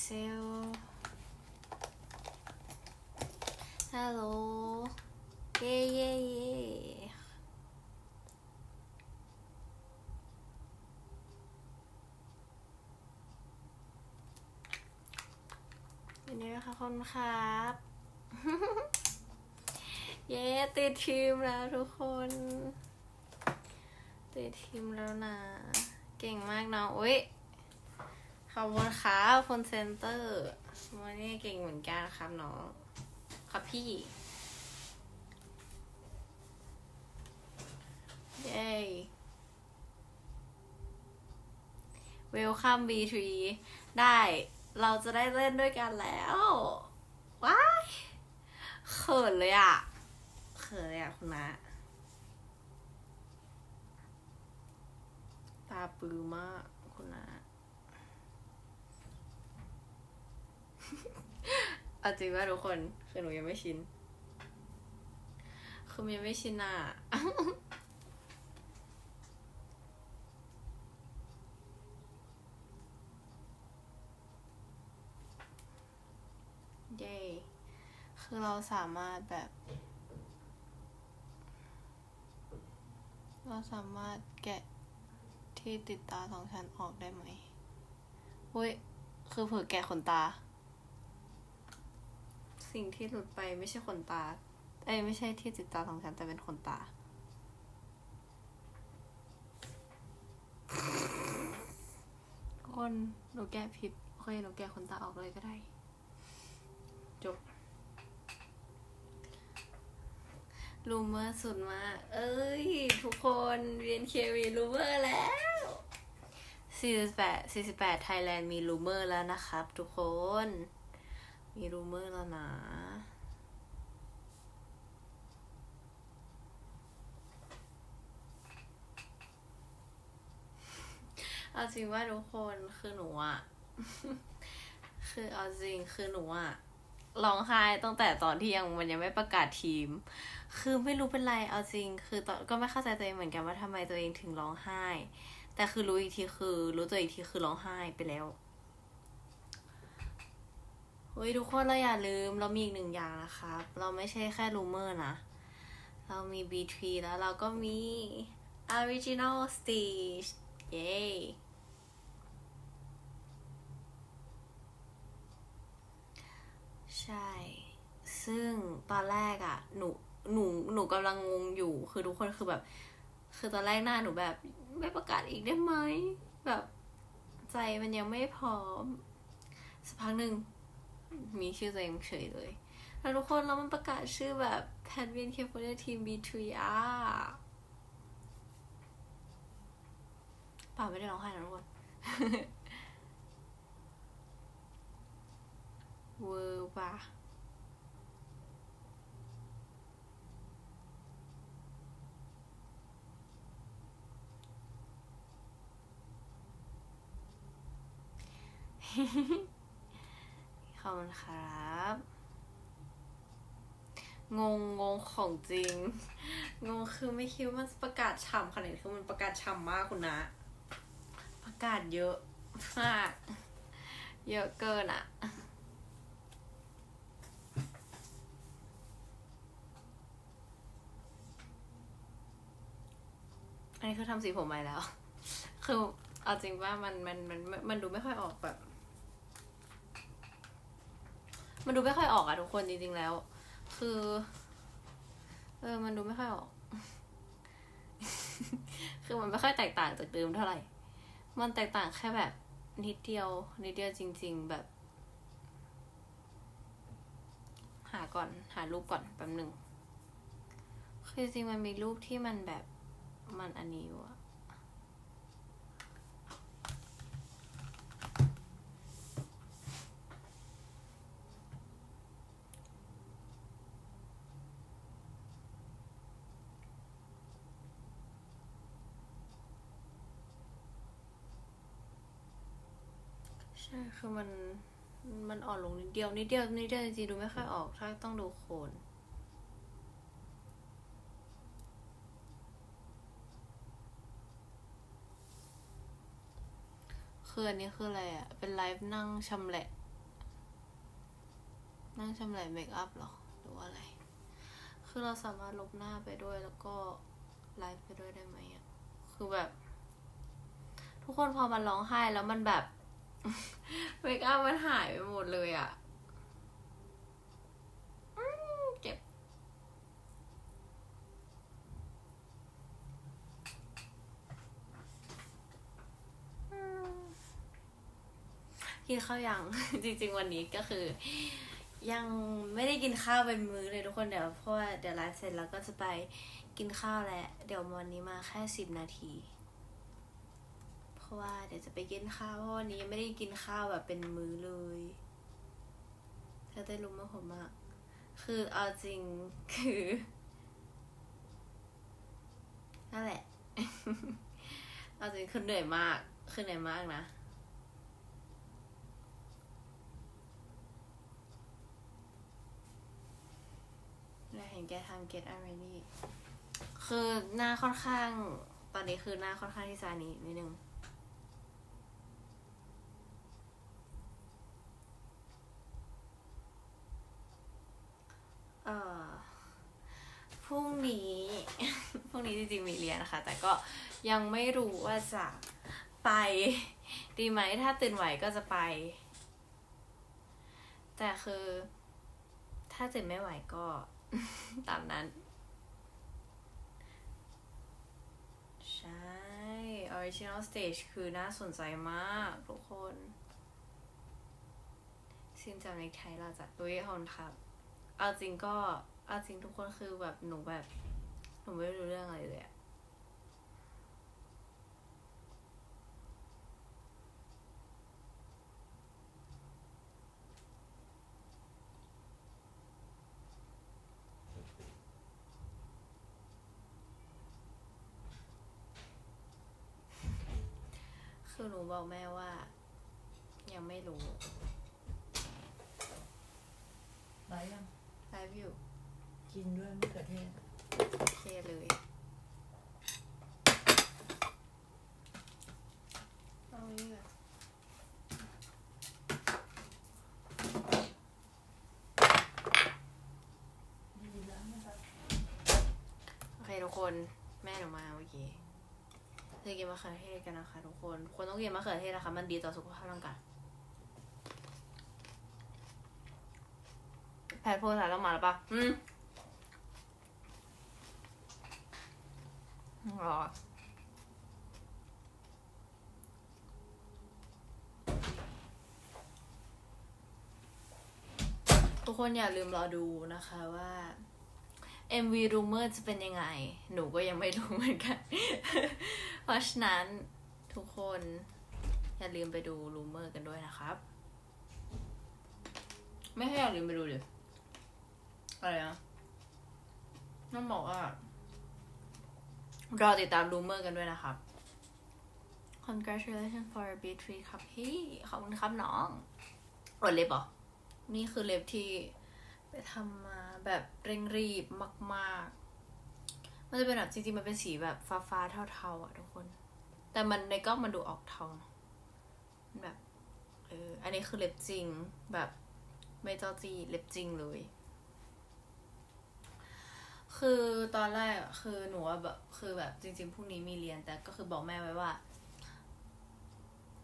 เซลฮัลโหล เย่เย่เย่ยินดีนะคะคนครับ เย้ติดทีมแล้วทุกคน ติดทีมแล้วนะ เก่งมากเนาะอุ้ย ขอบคุณครับคนเซนเตอร์วันนี้เก่งเหมือนกันครับน้อง ครับพี่ เย้ Welcome B3 ได้เราจะได้เล่นด้วยกันแล้ว ว้ายเขินเลยอะเขินเลยอะคุณนะตาปือมากคุณนะ เอาจริงว่าทุกคนคือหนูยังไม่ชิน คือยังไม่ชินอะ เย้คือเราสามารถแบบ เราสามารถแกะที่ติดตาสองชั้นออกได้ไหมเฮ้ย คือเผื่อแกะขนตา สิ่งที่หลุดไปไม่ใช่ขนตา เอ้ยไม่ใช่ที่ติดตาสองชั้นแต่เป็นขนตา คนหนูแกะผิดโอเคหนูแกะขนตาออกเลยก็ได้ จบรูเมอร์สุดมากเอ้ย ทุกคนเรียนเคมีรูเมอร์แล้ว 48 48 ไทยแลนด์มีรูเมอร์แล้วนะครับทุกคน มีรูเมอร์แล้วนะเอาจริงว่าทุกคนคือหนูอะคือเอาจริงคือหนูอะร้องไห้ตั้งแต่ตอนที่ยังมันยังไม่ประกาศทีม คือไม่รู้เป็นไรเอาจริง คือตอนก็ไม่เข้าใจตัวเองเหมือนกันว่าทำไมตัวเองถึงร้องไห้ แต่คือรู้อีกทีคือ รู้ตัวอีกทีคือร้องไห้ไปแล้ว เฮ้ยทุกคนเราอย่าลืมเรามีอีกหนึ่งอย่างนะครับ เราไม่ใช่แค่รูเมอร์นะ เรามี B3 แล้วเราก็มี Original Stage เย้ใช่ ซึ่งตอนแรกอะ่ะ หนู หนู หนูกำลังงงอยู่ คือทุกคนคือแบบ คือตอนแรกหน้าหนูแบบ ไม่ประกาศอีกได้ไหม แบบใจมันยังไม่พร้อม สักพักหนึ่ง มีชื่อตัวเองเฉยเลย แล้วทุกคนแล้วมันประกาศชื่อแบบแพทเวียนเคฟเนทีม B3 อะป่าไม่ได้ร้องไห้นะทุกคนเวอร์ป่ะข อบคุณครับ งงงงของจริง งงคือไม่คิดว่ามันประกาศฉ่ำขนาดนี้คือมันประกาศฉ่ำมากคุณนะ ประกาศเยอะมาก เยอะเกินอะอันนี้คือทำสีผมใหม่แล้ว คือเอาจริงว่ามันมันมันมันดูไม่ค่อยออกแบบ มันดูไม่ค่อยออกอะทุกคนจริงๆแล้ว คือ เออ มันดูไม่ค่อยออก คือมันไม่ค่อยแตกต่างจากเดิมเท่าไหร่ มันแตกต่างแค่แบบ นิดเดียว นิดเดียวจริง ๆ แบบ หาก่อน หารูปก่อนแป๊บหนึ่งคือจริงมันมีรูปที่มันแบบมันอันนี้อยู่อะ ใช่คือมันมันอ่อนลงนิดเดียวนิดเดียวนิดเดียวจริงๆดูไม่ค่อยออกถ้าต้องดูโคนคืออันนี้คืออะไรอะ่ะ เป็นไลฟ์นั่งชำแหละรื่งชำระเมคอัพหรอ หรือว่าอะไร คือเราสามารถลบหน้าไปด้วยแล้วก็ไลฟ์ไปด้วยได้ไหมอะ คือแบบ ทุกคนพอมันร้องไห้แล้วมันแบบ เมคอัพมันหายไปหมดเลยอะเจ็บ กินข้าวยัง จริงๆวันนี้ก็คือ ยังไม่ได้กินข้าวเป็นมื้อเลยทุกคนเดี๋ยวเพราะว่าเดี๋ยวไลฟ์เสร็จแล้วก็จะไปกินข้าวแหละเดี๋ยววันนี้มาแค่สิบนาที ราะว่าเดี๋ยวจะไปกินข้าวเพราะวันนี้ยังไม่ได้กินข้าวแบบเป็นมื้อเลยถ้าได้รู้มาผมมากคือเอาจริงคือนั่นแหละ เอาจริงคือเหนื่อยมากคือเหนื่อยมากนะเราเห็นแกทำ get already คือหน้าค่อนข้าง ตอนนี้คือหน้าค่อนข้างที่จะนี้นิดนึง เอ่อ พรุ่งนี้ พรุ่ง นี้จริงๆมีเรียนนะคะ แต่ก็ยังไม่รู้ว่าจะไปดีไหมถ้าตื่นไหวก็จะไป แต่คือ ถ้าตื่นไม่ไหวก็ตามนั้น ใช่ original stage คือน่าสนใจมากทุกคนซินจำในไทยเราจะตุ้ยฮอนครับ เอาจริงก็ เอาจริงทุกคนคือแบบหนูแบบ หนูไม่รู้เรื่องอะไรเลยอะคือหนูบอกแม่ว่า ยังไม่รู้ไรยังไลฟ์อยู่กินด้วยมะเขือเทศโอ เคเลย เอาไว้ก่อนได้ยินแล้วนะครับโอเคทุกคนแม่หนูมาเมื่อกี้จะกินมะเขือเทศกันนะคะทุกคน คนต้องกินมะเขือเทศนะคะ มันดีต่อสุขภาพร่างกายแพทย์พูดสายต้องมาแล้วปะอืม รอทุกคนอย่าลืมรอดูนะคะว่า MV Rumor จะเป็นยังไง หนูก็ยังไม่รู้เหมือนกัน เพราะฉะนั้นทุกคนอย่าลืมไปดู Rumor กันด้วยนะครับ ไม่ให้อย่าลืมไปดูเลยอะไรนะต้องบอกว่า รอติดตาม Rumor กันด้วยนะครับ Congratulations for B3 ครับพี่ ขอบคุณครับน้องอดเล็บเหรอ นี่คือเล็บที่ไปทำมาแบบเร่งรีบมาก ๆ มันจะเป็นแบบจริงๆ มันเป็นสีแบบฟ้าๆ เทาๆ อะทุกคน แต่มันในกล้องมันดูออกเทาเนอะมันแบบ เออ อันนี้คือเล็บจริงแบบไม่เจ้าจีเล็บจริงเลย คือตอนแรกคือหนูว่าแบบคือแบบจริง ๆพรุ่งนี้มีเรียนแต่ก็คือบอกแม่ไว้ว่า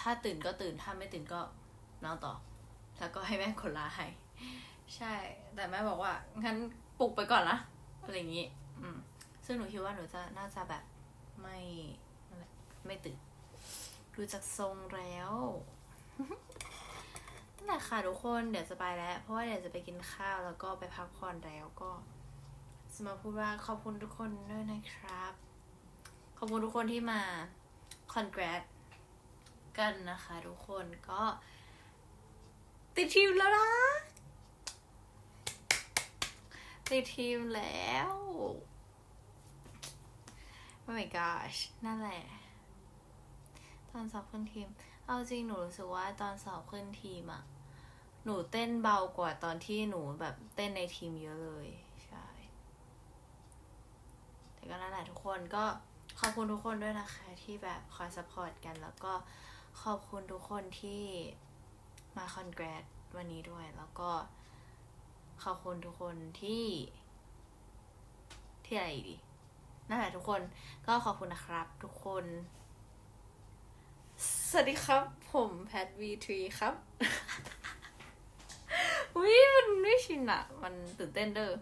ถ้าตื่นก็ตื่นถ้าไม่ตื่นก็นอนต่อ แล้วก็ให้แม่กดลาให้ใช่ แต่แม่บอกว่างั้นปลุกไปก่อนนะอะไรอย่างงี้ อืม ซึ่งหนูคิดว่าหนูจะน่าจะแบบไม่ไม่ตื่นดูจากทรงแล้วนั่นแหละค่ะทุกคนเดี๋ยวจะไปแล้ว เพราะว่าเดี๋ยวจะไปกินข้าวแล้วก็ไปพักผ่อนแล้วก็ จะมาพูดว่าขอบคุณทุกคนด้วยนะครับ ขอบคุณทุกคนที่มา congrat กันนะคะทุกคนก็ติดทีมแล้วนะติดทีมแล้ว Oh my gosh นั่นแหละ ตอนสอบขึ้นทีม เอาจริงหนูรู้สึกว่าตอนสอบขึ้นทีมอะหนูเต้นเบากว่าตอนที่หนูแบบเต้นในทีมเยอะเลย ใช่แต่ก็นั่นแหละทุกคนก็ขอบคุณทุกคนด้วยนะคะ ที่แบบคอยซัพพอร์ตกัน แล้วก็ขอบคุณทุกคนที่มาคอนแกรสวันนี้ด้วย แล้วก็ขอบคุณทุกคนที่ ที่อะไรดีนั่นแหละทุกคนก็ขอบคุณนะครับ ทุกคน สวัสดีครับ ผมแพทวีทรีครับอุ้ยมันไม่ชินอะมันตื่นเต้นเด้อ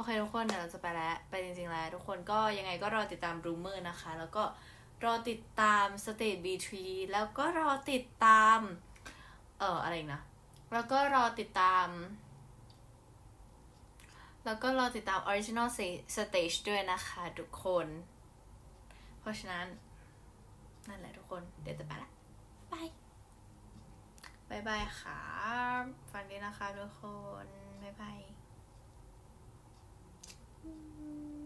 โอเคทุกคนเดี๋ยวเราจะไปแล้ว ไปจริงๆแล้ว ทุกคนก็ยังไงก็รอติดตามรูเมอร์นะคะ แล้วก็รอติดตามสเต b บีทรีแล้วก็รอติดตาม เอ่ออะไรอีกนะ แล้วก็รอติดตาม แล้วก็รอติดตาม Original Stage ด้วยนะคะทุกคน เพราะฉะนั้น นั่นแหละทุกคนเดี๋ยวจะไปละบายบายบายค่ะฝันดีนะคะทุกคนบ๊ายบาย Mm-hmm.